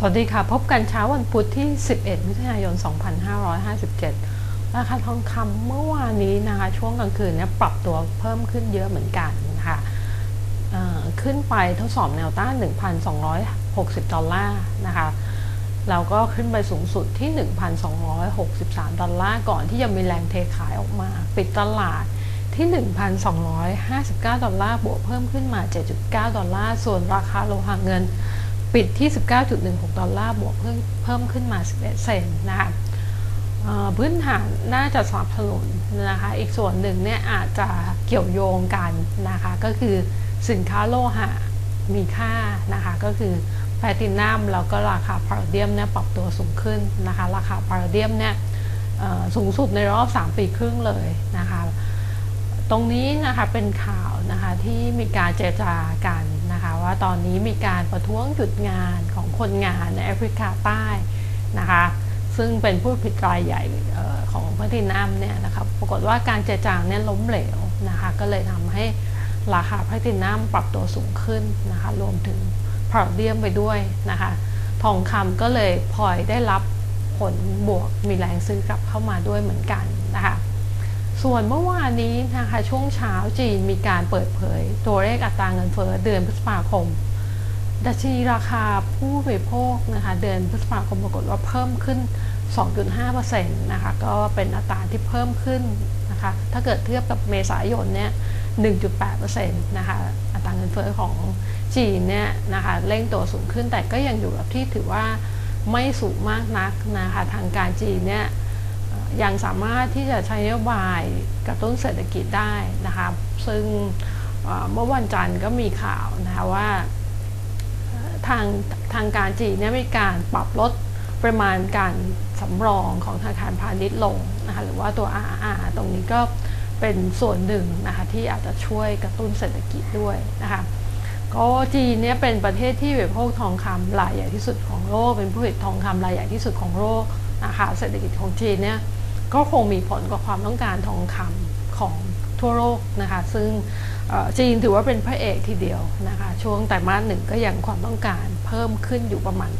สวัสดีค่ะ พบกันเช้าวันพุธที่ 11 มิถุนายน 2557 ราคาทองคำเมื่อวานนี้นะคะ ช่วงกลางคืนเนี่ยปรับตัวเพิ่มขึ้นเยอะเหมือนกันนะคะขึ้นไปทดสอบแนวต้าน 1,260 ดอลลาร์นะคะ แล้วก็ขึ้นไปสูงสุดที่ 1,263 ดอลลาร์ก่อนที่จะมีแรงเทขายออกมา ปิดตลาดที่ 1,259 ดอลลาร์ บวกเพิ่มขึ้นมา 7.9 ดอลลาร์ ส่วนราคาโลหะเงิน ปิดที่ 19.16 ดอลลาร์บวกเพิ่มเพิ่มขึ้นมา 11 เซนนะคะพื้นฐานน่าจะสนับสนุนนะคะ อีกส่วนหนึ่งเนี่ยอาจจะเกี่ยวโยงกันนะคะ ก็คือสินค้าโลหะมีค่านะคะ ก็คือแพลตินัมแล้วก็ราคาพาราเดียมเนี่ยปรับตัวสูงขึ้นนะคะ ราคาพาราเดียมเนี่ยสูงสุดในรอบ 3 ปีครึ่งเลยนะคะ ตรงนี้นะคะเป็นข่าวนะคะที่มีการเจรจากันนะคะว่าตอนนี้มีการประท้วงหยุดงานของคนงานในแอฟริกาใต้นะคะซึ่งเป็นผู้ผิดรายใหญ่ของพัทินัมเนี่ยนะคะปรากฏว่าการเจรจาเนี่ยล้มเหลวนะคะก็เลยทำให้ราคาพัทินัมปรับตัวสูงขึ้นนะคะรวมถึงพาราเดียมไปด้วยนะคะทองคำก็เลยพลอยได้รับผลบวกมีแรงซื้อกลับเข้ามาด้วยเหมือนกันนะคะ ส่วนเมื่อวานนี้นะคะช่วงเช้าจีนมีการเปิดเผย ตัวเลขอัตราเงินเฟ้อเดือนพฤษภาคม ดัชนีราคาผู้บริโภคนะคะเดือนพฤษภาคมปรากฏว่าเพิ่มขึ้น 2.5%นะคะก็เป็นอัตราที่เพิ่มขึ้นนะคะถ้าเกิดเทียบกับเมษายนเนี่ย 1.8%นะคะอัตราเงินเฟ้อของจีนเนี่ยนะคะเร่งตัวสูงขึ้นแต่ก็ยังอยู่กับที่ถือว่าไม่สูงมากนักนะคะทางการจีนเนี่ย ยังสามารถที่จะใช้นโยบายกระตุ้นเศรษฐกิจได้นะคะซึ่งเมื่อวันจันทร์ก็มีข่าวนะคะว่าทางทางการจีนเนี่ยมีการปรับลดปริมาณการสำรองของธนาคารพาณิชย์ลงนะคะหรือว่าตัว RR ตรงนี้ก็เป็นส่วนหนึ่งนะคะที่อาจจะช่วยกระตุ้นเศรษฐกิจด้วยนะคะก็จีนเนี่ยเป็นประเทศที่บริโภคทองคำรายใหญ่ที่สุดของโลก เป็นผู้ผลิตทองคำรายใหญ่ที่สุดของโลก นะคะเศรษฐกิจของจีนเนี่ยก็คงมีผลกับความต้องการทองคำของทั่วโลกนะคะซึ่งจีนถือว่าเป็นพระเอกทีเดียวนะคะช่วงไตรมาสหนึ่งก็ยังความต้องการเพิ่มขึ้นอยู่ประมาณ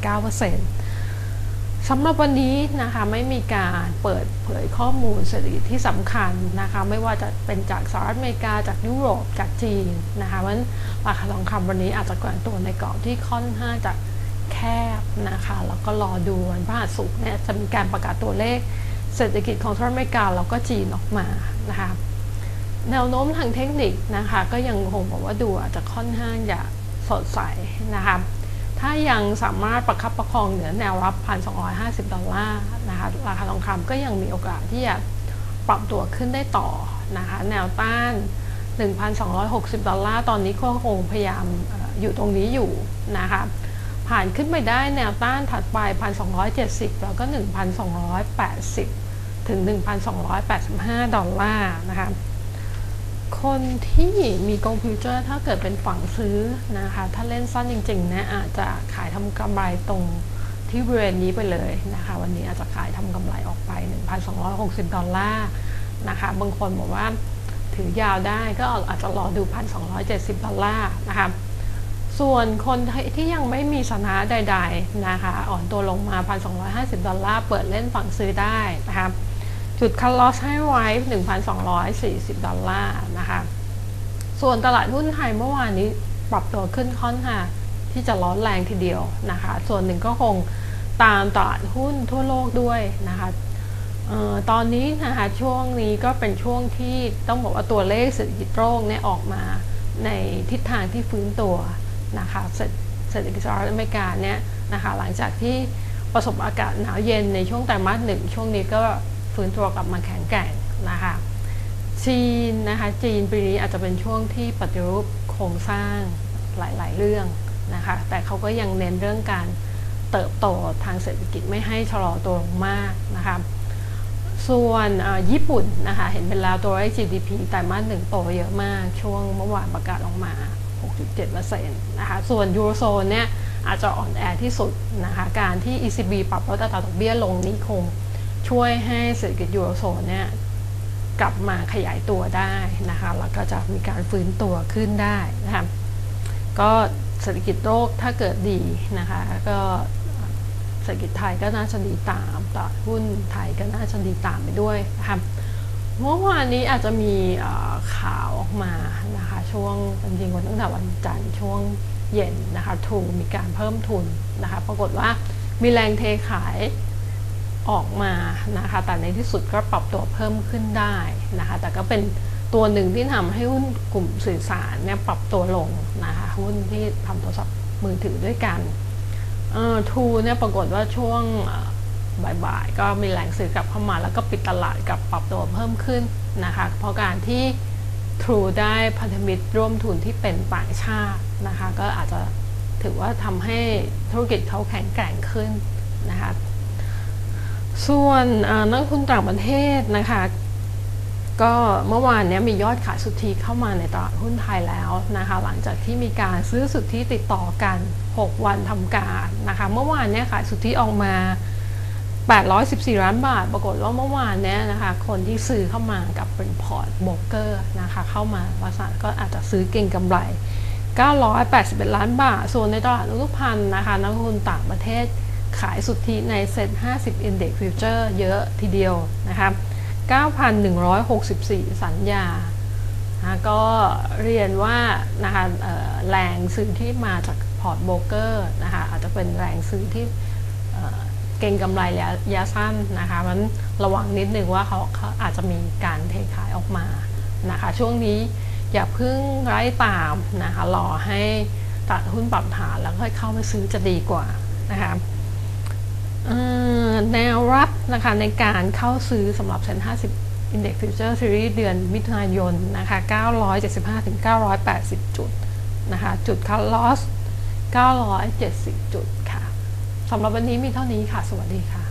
9%สำหรับวันนี้นะคะไม่มีการเปิดเผยข้อมูลเศรษฐกิจที่สำคัญนะคะไม่ว่าจะเป็นจากสหรัฐอเมริกาจากยุโรปจากจีนนะคะเพราะฉะนั้นราคาทองคำวันนี้อาจจะแกว่งตัวในกรอบที่ค่อนข้างจะ แคบนะคะแล้วก็รอดูวันพฤหัสศุกร์เนี่ยจะมีการประกาศตัวเลขเศรษฐกิจของสหรัฐอเมริกาแล้วก็จีนออกมานะคะแนวโน้มทางเทคนิคนะคะก็ยังคงบอกว่าดูอาจจะค่อนข้างจะสดใสนะคะถ้ายังสามารถประคับประคองเหนือแนวรับ 1,250 ดอลลาร์นะคะราคาทองคำก็ยังมีโอกาสที่จะปรับตัวขึ้นได้ต่อนะคะแนวต้าน 1,260 ดอลลาร์ตอนนี้ก็คงพยายามอยู่ตรงนี้อยู่นะคะ ผ่านขึ้นไปได้แนวต้านถัดไป 1,270 แล้วก็ 1,280 ถึง 1,285 ดอลลาร์นะคะคนที่มีกองฟิวเจอร์ถ้าเกิดเป็นฝั่งซื้อนะคะ ถ้าเล่นสั้นจริงๆนะอาจจะขายทำกำไรตรงที่บริเวณนี้ไปเลยนะคะ วันนี้อาจจะขายทำกำไรออกไป 1,260 ดอลลาร์นะคะ บางคนบอกว่าถือยาวได้ก็อาจจะรอดู 1,270 ดอลลาร์นะคะ ส่วนคนที่ยังไม่มีสถานะใด ๆนะคะ อ่อนตัวลงมา 1,250 ดอลลาร์ เปิดเล่นฝั่งซื้อได้นะคะจุดคัลลอสให้ไว้ 1,240 ดอลลาร์นะคะ ส่วนตลาดหุ้นไทยเมื่อวานนี้ปรับตัวขึ้นค่อนข้างที่จะร้อนแรงทีเดียวนะคะ ส่วนหนึ่งก็คงตามตลาดหุ้นทั่วโลกด้วยนะคะออตอนนี้นะคะช่วงนี้ก็เป็นช่วงที่ต้องบอกว่าตัวเลขเศรษฐกิจโลกเนี่ยออกมาในทิศทางที่ฟื้นตัว นะคะเศรษฐกิจสหรัฐอเมริกาเนี่ยนะคะหลังจากที่ประสบอากาศหนาวเย็นในช่วงไตรมาสหนึ่งช่วงนี้ก็ฟื้นตัวกลับมาแข็งแกร่งนะคะจีนนะคะจีนปีนี้อาจจะเป็นช่วงที่ปฏิรูปโครงสร้างหลาย ๆ เรื่องนะคะแต่เขาก็ยังเน้นเรื่องการเติบโตทางเศรษฐกิจไม่ให้ชะลอตัวลงมากนะคะส่วนญี่ปุ่นนะคะเห็นเป็นแล้วตัวเลข GDP ไตรมาสหนึ่งโตเยอะมากช่วงเมื่อวานประกาศออกมา 6.7%นะคะ ส่วนยูโรโซนเนี่ยอาจจะอ่อนแอที่สุดนะคะ การที่ ECB ปรับลดอัตราดอกเบี้ยลงนี้คงช่วยให้เศรษฐกิจยูโรโซนเนี่ยกลับมาขยายตัวได้นะคะ แล้วก็จะมีการฟื้นตัวขึ้นได้นะคะ ก็เศรษฐกิจโลกถ้าเกิดดีนะคะ ก็เศรษฐกิจไทยก็น่าจะดีตามตลาดหุ้นไทยก็น่าจะดีตามไปด้วยนะคะ เมื่อวานนี้อาจจะมีข่าวออกมานะคะช่วงจริงๆวันตั้งแต่วันจันทร์ช่วงเย็นนะคะทูมีการเพิ่มทุนนะคะปรากฏว่ามีแรงเทขายออกมานะคะแต่ในที่สุดก็ปรับตัวเพิ่มขึ้นได้นะคะแต่ก็เป็นตัวหนึ่งที่ทำให้หุ้นกลุ่มสื่อสารเนี่ยปรับตัวลงนะคะหุ้นที่ทำโทรศัพท์มือถือด้วยกันทูเนี่ยปรากฏว่าช่วง บ่ายๆ ก็มีแรงซื้อกลับเข้ามา แล้วก็ปิดตลาดกับปรับตัวเพิ่มขึ้นนะคะ เพราะการที่ True ได้พันธมิตรร่วมทุนที่เป็นต่างชาตินะคะ ก็อาจจะถือว่าทำให้ธุรกิจเขาแข็งแกร่งขึ้นนะคะ ส่วนนักทุนต่างประเทศนะคะก็เมื่อวานนี้มียอดขายสุทธิเข้ามาในตลาดหุ้นไทยแล้วนะคะ หลังจากที่มีการซื้อสุทธิติดต่อกัน 6 วันทำการนะคะ เมื่อวานนี้ขายสุทธิออกมา 814 ล้านบาท ปรากฏว่าเมื่อวานนี้นะคะ คนที่ซื้อเข้ามากับเป็นพอร์ตโบรกเกอร์นะคะ เข้ามาลักษณะก็อาจจะซื้อเก่งกำไร 981 ล้านบาท ส่วนในตลาดนุพันธ์นะคะ นักลงทุนต่างประเทศขายสุทธิในเซ็ต50 Index Future เยอะทีเดียวนะคะ9,164 สัญญานะก็เรียนว่านะคะแรงซื้อที่มาจากพอร์ตโบรกเกอร์นะคะอาจจะเป็นแรงซื้อที่ เก่งกำไรระยะสั้นนะคะมันระวังนิดนึงว่าเขาเขาอาจจะมีการเทขายออกมานะคะ ช่วงนี้อย่าเพิ่งไร้ตามนะคะรอให้ตัดหุ้นปรับฐานแล้วค่อยเข้าไปซื้อจะดีกว่านะคะแนวรับนะคะในการเข้าซื้อสำหรับเซ็น50 Index Future Series เดือนมิถุนายนนะคะ 975ถึง980 จุดนะคะ จุดคัลลอส 970 จุด สำหรับวันนี้มีเท่านี้ค่ะ สวัสดีค่ะ